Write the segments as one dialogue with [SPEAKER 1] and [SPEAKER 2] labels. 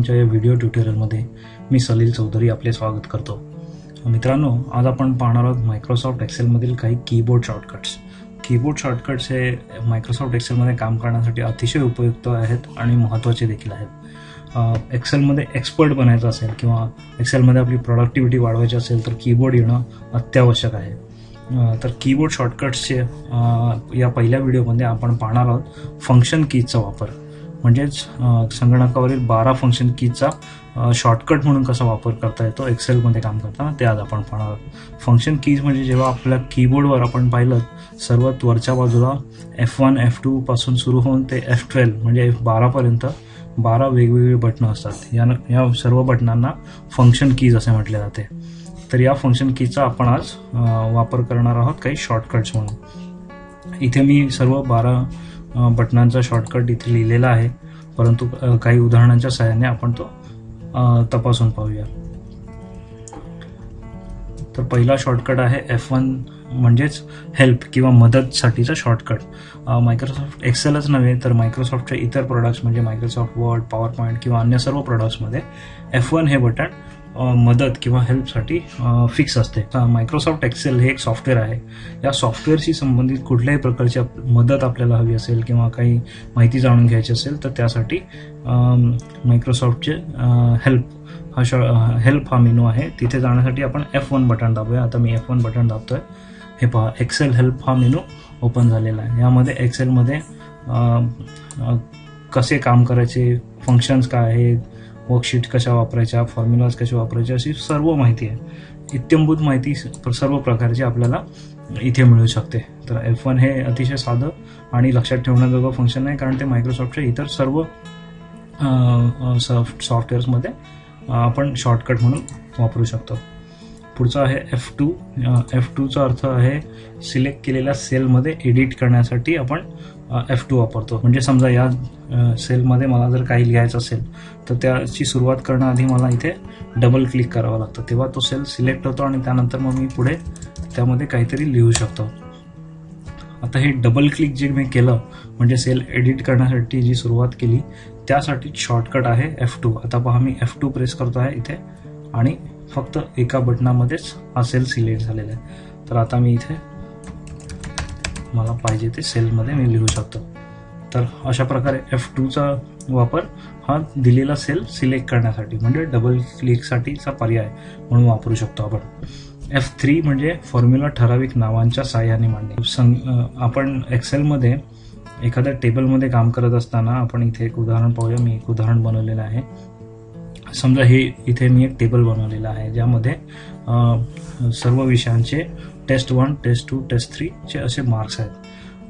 [SPEAKER 1] आमच्या या व्हिडिओ ट्युटोरियलमध्ये मी सलील चौधरी आपले स्वागत करतो. मित्रांनो आज आपण पाहणार आहोत मायक्रोसॉफ्ट एक्सेलमधील काही कीबोर्ड शॉर्टकट्स कीबोर्ड शॉर्टकट्स हे मायक्रोसॉफ्ट एक्सेलमध्ये काम करण्यासाठी अतिशय उपयुक्त आहेत आणि महत्त्वाचे देखील आहेत. एक्सेलमध्ये एक्सपर्ट बनायचं असेल किंवा एक्सेलमध्ये आपली प्रोडक्टिव्हिटी वाढवायची असेल तर कीबोर्ड येणं अत्यावश्यक आहे. तर कीबोर्ड शॉर्टकट्सचे या पहिल्या व्हिडिओमध्ये आपण पाहणार आहोत फंक्शन कीजचा वापर. म्हणजेच संगणकावरील बारा फंक्शन कीजचा शॉर्टकट म्हणून कसा वापर करता येतो एक्सेलमध्ये काम करताना ते आज आपण पाहणार आहोत. फंक्शन कीज म्हणजे जेव्हा आपल्या कीबोर्डवर आपण पाहिलं सर्वात वरच्या बाजूला एफ वन एफ टू पासून सुरू होऊन ते एफ ट्वेल्व म्हणजे एफ बारापर्यंत बारा वेगवेगळी बटणं असतात. यानं या सर्व बटनांना फंक्शन कीज असे म्हटले जाते. तर या फंक्शन कीचा आपण आज वापर करणार आहोत काही शॉर्टकट्स म्हणून. इथे मी सर्व बारा बटनांचा शॉर्टकट इथे लिहिलेला आहे. परंतु काही उदाहरणांच्या सहाय्याने आपण तो तपासून पाहूया. तर पहिला शॉर्टकट आहे एफ वन म्हणजेच हेल्प किंवा मदतसाठीचा शॉर्टकट मायक्रोसॉफ्ट एक्सेलच नव्हे तर मायक्रोसॉफ्टच्या इतर प्रोडक्ट्स म्हणजे मायक्रोसॉफ्ट वर्ड पॉवर पॉईंट किंवा अन्य सर्व प्रोडक्ट्समध्ये एफ वन हे बटन मदत किंवा हेल्पसाठी फिक्स असते. मायक्रोसॉफ्ट एक्सेल हे एक सॉफ्टवेअर आहे. या सॉफ्टवेअरशी संबंधित कुठल्याही प्रकारची मदत आपल्याला हवी असेल किंवा काही माहिती जाणून घ्यायची असेल तर त्यासाठी मायक्रोसॉफ्टचे हेल्प हा शॉ हेल्प हा मेनू आहे. तिथे जाण्यासाठी आपण एफ वन बटन दाबूया. आता मी एफ वन बटन दाबतो आहे हे पहा एक्सेल हेल्प हा मेनू ओपन झालेला आहे. यामध्ये एक्सेलमध्ये कसे काम करायचे फंक्शन्स काय आहेत वर्कशीट कशा वापरायच्या फॉर्म्युलाज कशा वापरायच्या अशी सर्व माहिती आहे. इत्यंभूत माहिती सर्व प्रकारची आपल्याला इथे मिळू शकते. तर एफ वन हे अतिशय साधं आणि लक्षात ठेवण्याजोगं फंक्शन आहे कारण ते मायक्रोसॉफ्टच्या इतर सर्व सॉफ्ट सॉफ्टवेअर्समध्ये आपण शॉर्टकट म्हणून वापरू शकतो. पुढचा आहे एफ टू एफ टूचा अर्थ आहे सिलेक्ट केलेल्या सेलमध्ये एडिट करण्यासाठी आपण एफ टू वापरतो. म्हणजे समजा या सेलमध्ये मला जर काही लिहायचं असेल तर त्याची सुरुवात करण्याआधी मला इथे डबल क्लिक करावं लागतं. तेव्हा तो सेल सिलेक्ट होतो आणि त्यानंतर मग मी पुढे त्यामध्ये काहीतरी लिहू शकतो. आता हे डबल क्लिक जे मी केलं म्हणजे सेल एडिट करण्यासाठी जी सुरुवात केली त्यासाठी शॉर्टकट आहे एफ टू आता पहा मी एफ टू प्रेस करतो आहे इथे आणि फक्त एका बटनामध्येच हा सेल सिलेक्ट झालेला आहे. तर आता मी इथे मला पाहिजे ते सेलमध्ये मी लिहू शकतो. तर अशा प्रकारे एफ टूचा वापर हा दिलेला सेल सिलेक्ट करण्यासाठी म्हणजे डबल क्लिकसाठीचा पर्याय म्हणून वापरू शकतो आपण. एफ थ्री म्हणजे फॉर्म्युला ठराविक नावांच्या साह्याने मांडणे. आपण एक्सेलमध्ये एखाद्या टेबलमध्ये काम करत असताना आपण इथे एक उदाहरण पाहूया. मी एक उदाहरण बनवलेलं आहे. समजा हे इथे मी एक टेबल बनवलेलं आहे ज्यामध्ये सर्व विषयांचे test one test two test थ्रीचे असे मार्क्स आहेत.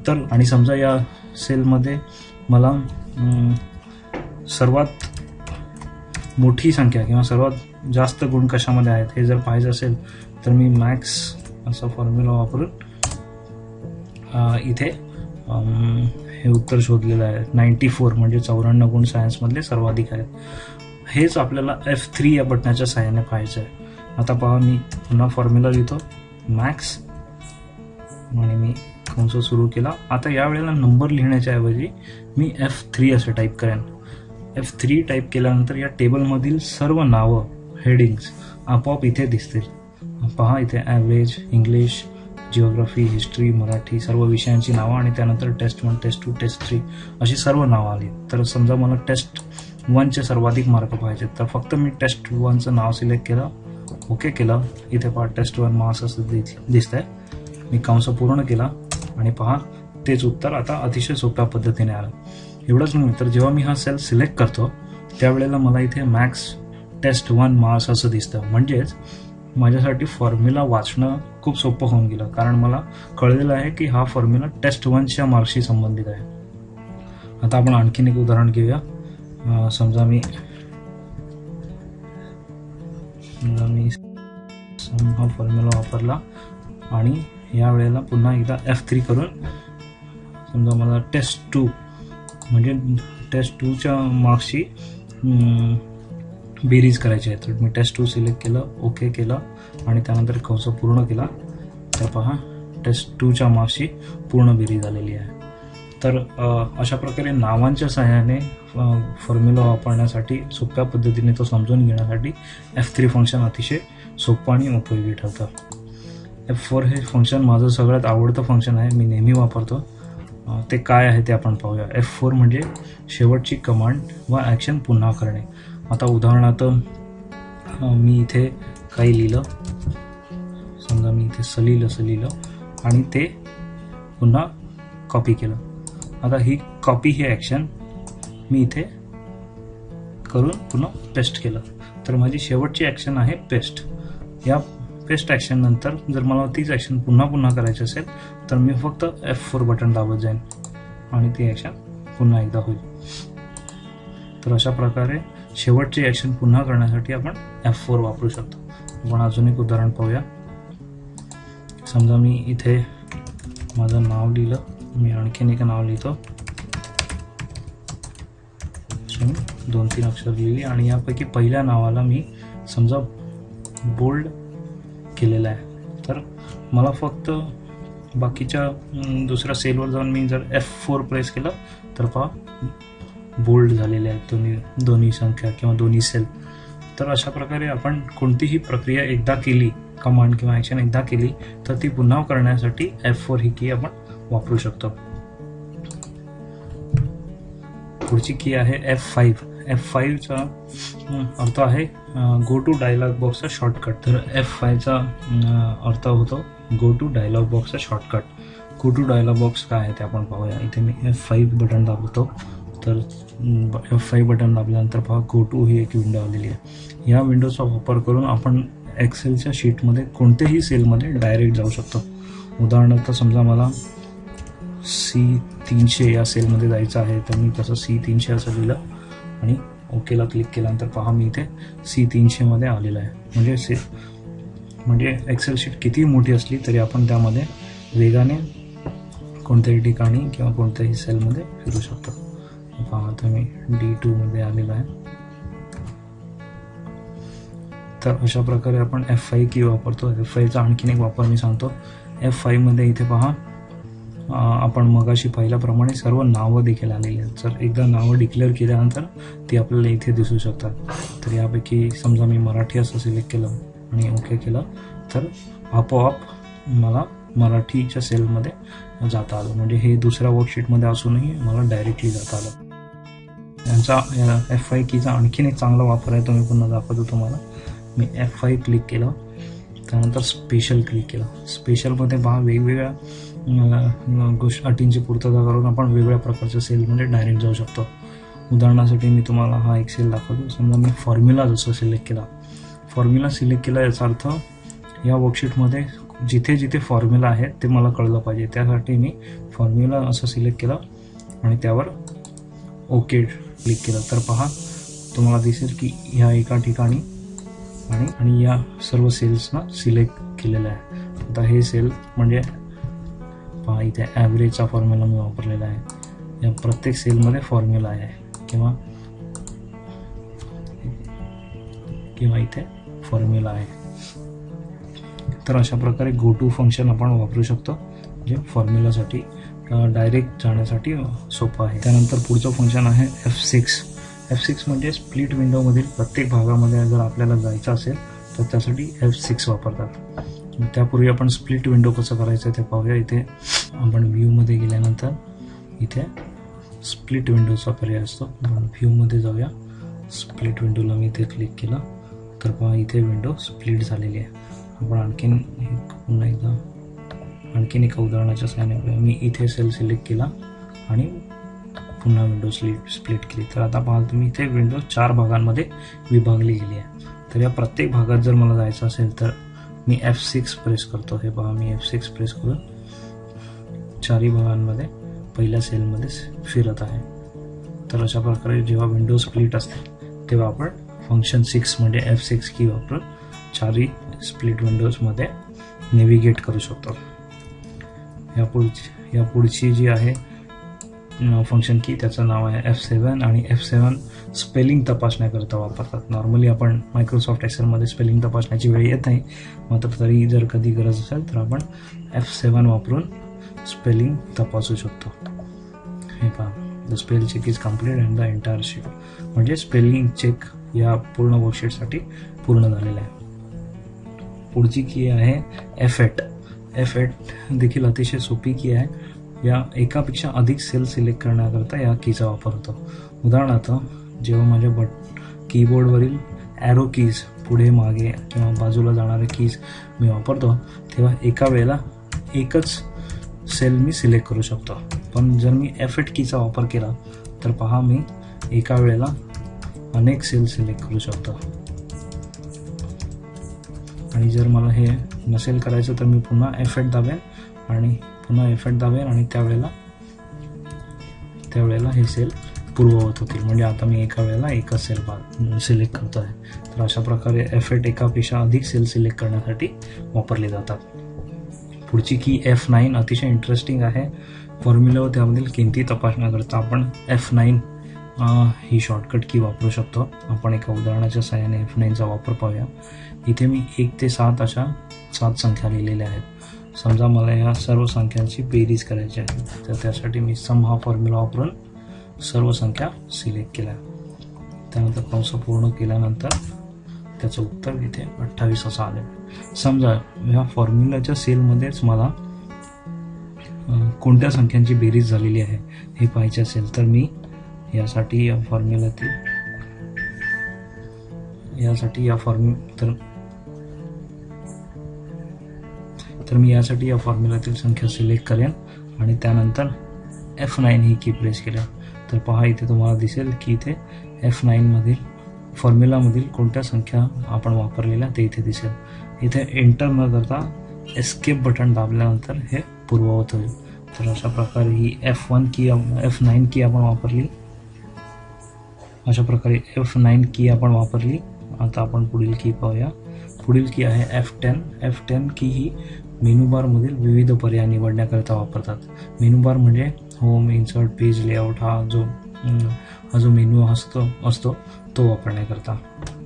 [SPEAKER 1] तर आणि समजा या सेलमध्ये मला सर्वात मोठी संख्या किंवा सर्वात जास्त गुण कशामध्ये आहेत हे जर पाहिजे असेल तर मी मॅक्स असा फॉर्म्युला वापरून इथे हे उत्तर शोधलेलं आहे. नाईन्टी फोर म्हणजे चौऱ्याण्णव गुण सायन्समधले सर्वाधिक आहेत. हेच आपल्याला एफ थ्री या बटनाच्या सहाय्याने पाहायचं आहे. आता पहा मी पुन्हा फॉर्म्युला लिहितो. मॅक्स आणि मी कंस सुरू केला. आता या वेळेला नंबर लिहिण्याच्या ऐवजी मी एफ थ्री असं टाईप करेन. एफ थ्री टाईप केल्यानंतर या टेबलमधील सर्व नावं हेडिंग्स आपोआप इथे दिसतील. पहा इथे average English geography history Marathi सर्व विषयांची नावं आणि त्यानंतर test one test two test three अशी सर्व नावं आली. तर समजा मला टेस्ट वनचे सर्वाधिक मार्क पाहिजेत तर फक्त मी टेस्ट वनचं नाव सिलेक्ट केलं. ओके केलं. इथे पहा टेस्ट वन मास असं दिसत आहे मी कंस पूर्ण केला. आणि पहा तेच उत्तर आता अतिशय सोप्या पद्धतीने आलं. एवढंच नव्हे तर जेव्हा मी हा सेल सिलेक्ट करतो त्यावेळेला मला इथे मॅक्स टेस्ट वन मार्क्स असं दिसतं. म्हणजेच माझ्यासाठी फॉर्म्युला वाचणं खूप सोपं होऊन गेलं. कारण मला कळलेलं आहे की हा फॉर्म्युला टेस्ट वनच्या मार्क्सशी संबंधित आहे. आता आपण आणखीन एक उदाहरण घेऊया. समजा मी समजा मी हा फॉर्म्युला वापरला आणि या वेळेला पुन्हा एकदा एफ थ्री करून समजा मला टेस्ट टू म्हणजे टेस्ट टूच्या मार्क्सची बेरीज करायची आहे. तर मी टेस्ट टू सिलेक्ट केलं ओके केलं आणि त्यानंतर कौसा पूर्ण केला. तर पहा टेस्ट टूच्या मार्क्सची पूर्ण बेरीज आलेली आहे. तर अशा प्रकारे नावांच्या सहाय्याने फॉर्म्युला वापरण्यासाठी सोप्या पद्धतीने तो समजून घेण्यासाठी एफ थ्री फंक्शन अतिशय सोपं आणि उपयोगी ठरतं. एफ फोर हे फंक्शन माझं सगळ्यात आवडतं फंक्शन आहे. मी नेहमी वापरतो. ते काय आहे ते आपण पाहूया. एफ फोर म्हणजे शेवटची कमांड व ॲक्शन पुन्हा करणे. आता उदाहरणार्थ मी इथे काही लिहिलं. समजा मी इथे सलिलं सलिलं. आणि ते पुन्हा कॉपी केलं. आता ही कॉपी ही ॲक्शन मी इथे करून पुन्हा पेस्ट केलं. तर माझी शेवटची ॲक्शन आहे पेस्ट या पेस्ट ॲक्शन नंतर जर मला तीच ॲक्शन पुन्हा पुन्हा करायची असेल तर मी फक्त एफ फोर बटन दाबत जाईन. आणि ती ॲक्शन पुन्हा एकदा होईल. तर अशा प्रकारे शेवटची ॲक्शन पुन्हा करण्यासाठी आपण एफ फोर वापरू शकतो. आपण अजून एक उदाहरण पाहूया. समजा मी इथे माझं नाव लिहिलं. मी आणखीन एक नाव लिहितो. मी दोन तीन अक्षर लिहिली आणि यापैकी पहिल्या नावाला मी समजा बोल्ड केलेला आहे. तर मला फक्त बाकीच्या दुसऱ्या सेलवर जाऊन मी जर एफ फोर प्रेस केलं तर पहा बोल्ड झालेले आहेत दोन्ही दोन्ही संख्या किंवा दोन्ही सेल तर अशा प्रकारे आपण कोणतीही प्रक्रिया एकदा केली कमांड किंवा ॲक्शन एकदा केली तर ती पुन्हा करण्यासाठी एफ फोर ही की आपण वापरू शकतो. पुढची की आहे एफ फाईव्ह एफ फाईव्हचा अर्थ आहे गो टू डायलॉग बॉक्सचा शॉर्टकट तर एफ फायचा अर्थ होतो गो टू डायलॉग बॉक्सचा shortcut go to dialog box काय आहे ते आपण पाहूया. इथे मी एफ फाईव्ह बटन दाबतो. तर एफ फाईव्ह बटन दाबल्यानंतर पहा गो टू ही एक विंडो आलेली आहे. या विंडोचा वापर करून आपण एक्सेलच्या शीटमध्ये कोणत्याही सेलमध्ये डायरेक्ट जाऊ शकतो. उदाहरणार्थ समजा मला सी तीनशे या सेलमध्ये जायचं आहे तर मी तसं सी तीनशे असं लिहिलं. आणि ओकेला क्लिक केल्यानंतर पहा मी इथे सी तीनशेमध्ये आलेलं आहे. म्हणजे से म्हणजे एक्सेल शीट किती मोठी असली तरी आपण त्यामध्ये वेगाने कोणत्याही ठिकाणी किंवा कोणत्याही सेलमध्ये फिरू शकतो. पहा आता मी डी टूमध्ये आलेला आहे. तर अशा प्रकारे आपण एफ फाय की वापरतो. एफ फायचा आणखीन एक वापर मी सांगतो. एफ फायमध्ये इथे पहा आपण मगाशी पाहिल्याप्रमाणे सर्व नावं देखील आलेली आहेत. जर एकदा नावं डिक्लेअर केल्यानंतर ती आपल्याला इथे दिसू शकतात. तर यापैकी समजा मी मराठी असं सिलेक्ट केलं आणि ओके केलं तर आपोआप मला मराठीच्या सेलमध्ये जाता आलं. म्हणजे हे दुसऱ्या वर्कशीटमध्ये असूनही मला डायरेक्टली जाता आलं. यांचा एफ आय कीचा आणखीन एक चांगला वापर आहे तो मी पुन्हा दाखवतो तुम्हाला. मी एफ आय क्लिक केलं त्यानंतर स्पेशल क्लिक केलं. स्पेशलमध्ये पहा वेगवेगळ्या गोष्ट अटींची पूर्तता करून आपण वेगवेगळ्या प्रकारच्या सेलमध्ये म्हणजे डायरेक्ट जाऊ शकतो. उदाहरणासाठी मी तुम्हाला हा एक सेल दाखवतो. समजा मी फॉर्म्युला जसं सिलेक्ट केला. फॉर्म्युला सिलेक्ट केला याचा अर्थ या वर्कशीटमध्ये जिथे जिथे फॉर्म्युला आहे ते मला कळलं पाहिजे. त्यासाठी मी फॉर्म्युला असं सिलेक्ट केलं आणि त्यावर ओके क्लिक केलं. तर पहा तुम्हाला दिसेल की ह्या एका ठिकाणी आणि आणि या सर्व सेल्सना सिलेक्ट केलेलं आहे आता हे सेल म्हणजे पहा इथे ॲव्हरेजचा फॉर्म्युला मी वापरलेला आहे. या प्रत्येक सेलमध्ये फॉर्म्युला आहे. किंवा किंवा इथे फॉर्म्युला आहे. तर अशा प्रकारे गो टू फंक्शन आपण वापरू शकतो जे फॉर्म्युलासाठी डायरेक्ट जाण्यासाठी सोपं आहे. त्यानंतर पुढचं फंक्शन आहे एफ सिक्स एफ सिक्स म्हणजे स्प्लिट विंडोमधील प्रत्येक भागामध्ये जर आपल्याला जायचं असेल तर त्यासाठी एफ सिक्स वापरतात. त्यापूर्वी आपण स्प्लिट विंडो कसं करायचं ते पाहूया. इथे आपण व्ह्यूमध्ये गेल्यानंतर इथे स्प्लिट विंडोचा पर्याय असतो. आपण व्ह्यूमध्ये जाऊया. स्प्लिट विंडोला मी इथे क्लिक केलं. तर पहा इथे विंडो स्प्लिट झालेली आहे. आपण आणखीन एक पुन्हा एकदा आणखीन एका उदाहरणाच्या सहाय्याने मी इथे सेल सिलेक्ट केला आणि पुन्हा विंडो स्प्लिट स्प्लिट केली. तर आता पाहाल तुम्ही इथे विंडो चार भागांमध्ये विभागली गेली आहे. तर या प्रत्येक भागात जर मला जायचं असेल तर मी एफ सिक्स प्रेस करतो. हे पहा मी एफ सिक्स प्रेस करून चारही भागांमध्ये पहिल्या सेलमध्ये फिरत आहे. तर अशा प्रकारे जेव्हा विंडो स्प्लिट असते तेव्हा आपण फंक्शन सिक्स म्हणजे एफ सिक्स की वापरून चारही स्प्लिट विंडोजमध्ये नेव्हिगेट करू शकतो. या पुढची या पुढची जी आहे फंक्शन की त्याचं नाव आहे एफ सेवन आणि एफ सेवन स्पेलिंग तपासण्याकरता वापरतात. नॉर्मली आपण मायक्रोसॉफ्ट एक्सेलमध्ये स्पेलिंग तपासण्याची वेळ येत नाही. मात्र तरी जर कधी गरज असेल तर आपण एफ सेवन वापरून स्पेलिंग तपासू शकतो. हे पहा. The spell check is complete and the entire sheet म्हणजे स्पेलिंग चेक या पूर्ण वर्कशीटसाठी पूर्ण झालेलं आहे. पुढची की आहे एफ एट एफ एट देखील अतिशय सोपी की आहे. या एकापेक्षा अधिक सेल सिलेक्ट करण्याकरता या कीचा वापर होतो. उदाहरणार्थ जेव्हा माझ्या बट कीबोर्डवरील ॲरो कीज पुढे मागे किंवा बाजूला जाणारे कीज मी वापरतो तेव्हा एका वेळेला एकच सेल मी सिलेक्ट करू शकतो. पण जर मी एफ एट कीचा वापर केला तर पहा मी एका वेळेला अनेक सेल सिलेक्ट करू शकतो. आणि जर मला हे नसेल करायचं तर मी पुन्हा एफ एट दाबेन आणि पुन्हा एफ एट दाबेन आणि त्यावेळेला त्यावेळेला हे सेल पूर्ववत होतील. म्हणजे आता मी एका वेळेला एकच सेल बा सिलेक्ट करतो आहे तर अशा प्रकारे एफर्ट एकापेक्षा अधिक सेल सिलेक्ट करण्यासाठी वापरले जातात. पुढची की एफ नाईन अतिशय इंटरेस्टिंग आहे. फॉर्म्युला व त्यामधील किमती तपासण्याकरता आपण एफ नाईन ही शॉर्टकट की वापरू शकतो. आपण एका उदाहरणाच्या सहाय्याने एफ नाईनचा वापर पाहूया. इथे मी एक ते सात अशा सात संख्या लिहिलेल्या आहेत. समजा मला या सर्व संख्यांची बेरीज करायची आहे तर त्यासाठी मी सम हा फॉर्म्युला वापरून सर्व संख्या सिलेक्ट केल्या. त्यानंतर कंस पूर्ण केल्यानंतर त्याचं उत्तर इथे अठ्ठावीस असं आलं समजा ह्या फॉर्म्युलाच्या सेलमध्येच मला कोणत्या संख्यांची बेरीज झालेली आहे हे पाहायचे असेल तर मी यासाठी या फॉर्म्युलातील यासाठी या फॉर्म्यु तर तर मी यासाठी या फॉर्म्युलातील संख्या सिलेक्ट करेन आणि त्यानंतर एफ नाईन ही की प्रेस केल्या तर पहा इथे तुम्हाला दिसेल की इथे एफ नाईनमधील फॉर्म्युलामधील कोणत्या संख्या आपण वापरलेल्या ते इथे दिसेल. इथे एंटर न करता एस्केप बटन दाबल्यानंतर हे पूर्ववत होईल. तर अशा प्रकारे ही F one key F nine key आपण वापरली. अशा प्रकारे एफ नाईन की आपण वापरली. आता आपण पुढील की पाहूया. पुढील की आहे एफ टेन एफ टेन की ही मेनूबारमधील विविध पर्याय निवडण्याकरिता वापरतात. मेनू बार म्हणजे होम इन्सर्ट पेज लेआउट हा जो हा जो मेनू असतो असतो तो वापरण्याकरता.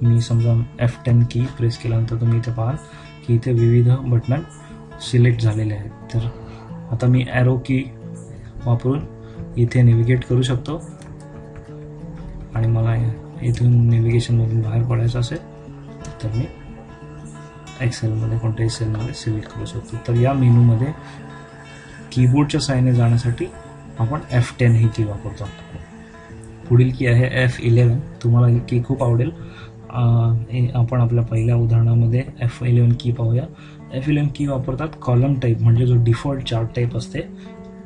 [SPEAKER 1] मी समजा एफ टेन की प्रेस केल्यानंतर तुम्ही इथे पाहाल की इथे विविध बटन सिलेक्ट झालेले आहेत. तर आता मी ॲरो की वापरून इथे नेव्हिगेट करू शकतो. आणि मला इथून नेव्हिगेशनमधून बाहेर पडायचं असेल तर मी एक्सेलमध्ये कोणत्याही सेलमध्ये सिलेक्ट करू शकतो तर या मेनूमध्ये कीबोर्डच्या साहाय्याने जाण्यासाठी आपण एफ टेन ही की वापरतो पुढील की आहे एफ इलेवन तुम्हाला ही की खूप आवडेल. आपण आपल्या पहिल्या उदाहरणामध्ये एफ इलेवन की पाहूया. एफ इलेवन की वापरतात कॉलम टाईप म्हणजे जो डिफॉल्ट चार्ट टाईप असते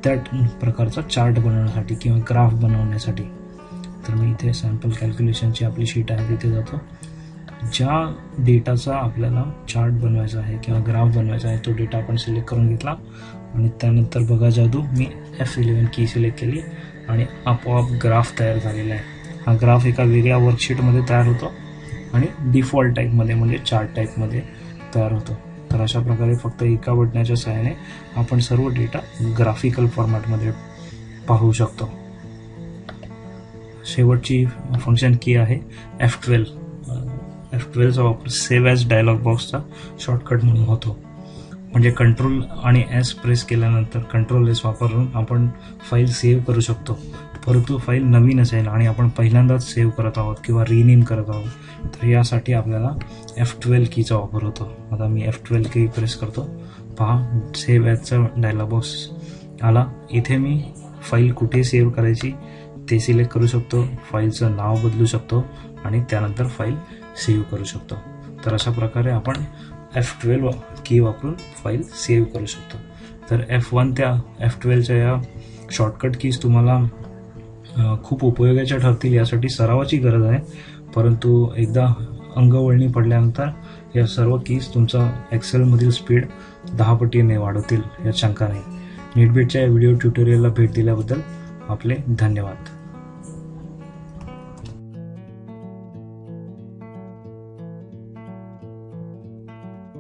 [SPEAKER 1] त्या प्रकारचा चार्ट बनवण्यासाठी किंवा ग्राफ बनवण्यासाठी. तर मी इथे सॅम्पल कॅल्क्युलेशनची आपली शीट आहे तिथे जातो. ज्या डेटाचा आपल्याला चार्ट बनवायचा आहे किंवा ग्राफ बनवायचा आहे तो डेटा आपण सिलेक्ट करून घेतला. आणि त्यानंतर बघा जादू मी एफ इलेवन की सिलेक्ट केली आणि आपोआप ग्राफ तयार झालेला आहे. हा ग्राफ एका वेगळ्या वर्कशीटमध्ये तयार होतो आणि डिफॉल्ट टाईपमध्ये म्हणजे चार्ट टाईपमध्ये तयार होतो. तर अशा प्रकारे फक्त एका बटण्याच्या सहाय्याने आपण सर्व डेटा ग्राफिकल फॉर्मॅटमध्ये पाहू शकतो. शेवटची फंक्शन की आहे एफ ट्वेल्व एफ ट्वेल्वचा वापर सेव्ह ॲज डायलॉग बॉक्सचा शॉर्टकट म्हणून होतो. म्हणजे कंट्रोल आणि एस प्रेस केल्यानंतर कंट्रोल एस वापरून आपण फाईल सेव्ह करू शकतो. परंतु फाईल नवीन असेल आणि आपण पहिल्यांदाच सेव्ह करत आहोत किंवा रिनेम करत आहोत तर यासाठी आपल्याला एफ ट्वेल्व कीचा वापर होतो. आता मी एफ ट्वेल्व की प्रेस करतो. पहा सेव्ह ॲजचा डायलॉग बॉक्स आला. इथे मी फाईल कुठे सेव्ह करायची ते सिलेक्ट करू शकतो फाईलचं नाव बदलू शकतो आणि त्यानंतर फाईल सेव्ह करू शकतो. तर अशा प्रकारे आपण एफ ट्वेल्व की वापरून फाईल सेव्ह करू शकतो. तर एफ वन त्या एफ ट्वेल्वच्या या शॉर्टकट कीज तुम्हाला खूप उपयोगाच्या ठरतील यासाठी सरावाची गरज आहे. परंतु एकदा अंगवळणी पडल्यानंतर या सर्व कीज तुमचा एक्सेलमधील स्पीड दहा पटीने वाढवतील यात शंका नाही. नीटबीटच्या या व्हिडिओ ट्युटोरियलला भेट दिल्याबद्दल आपले धन्यवाद.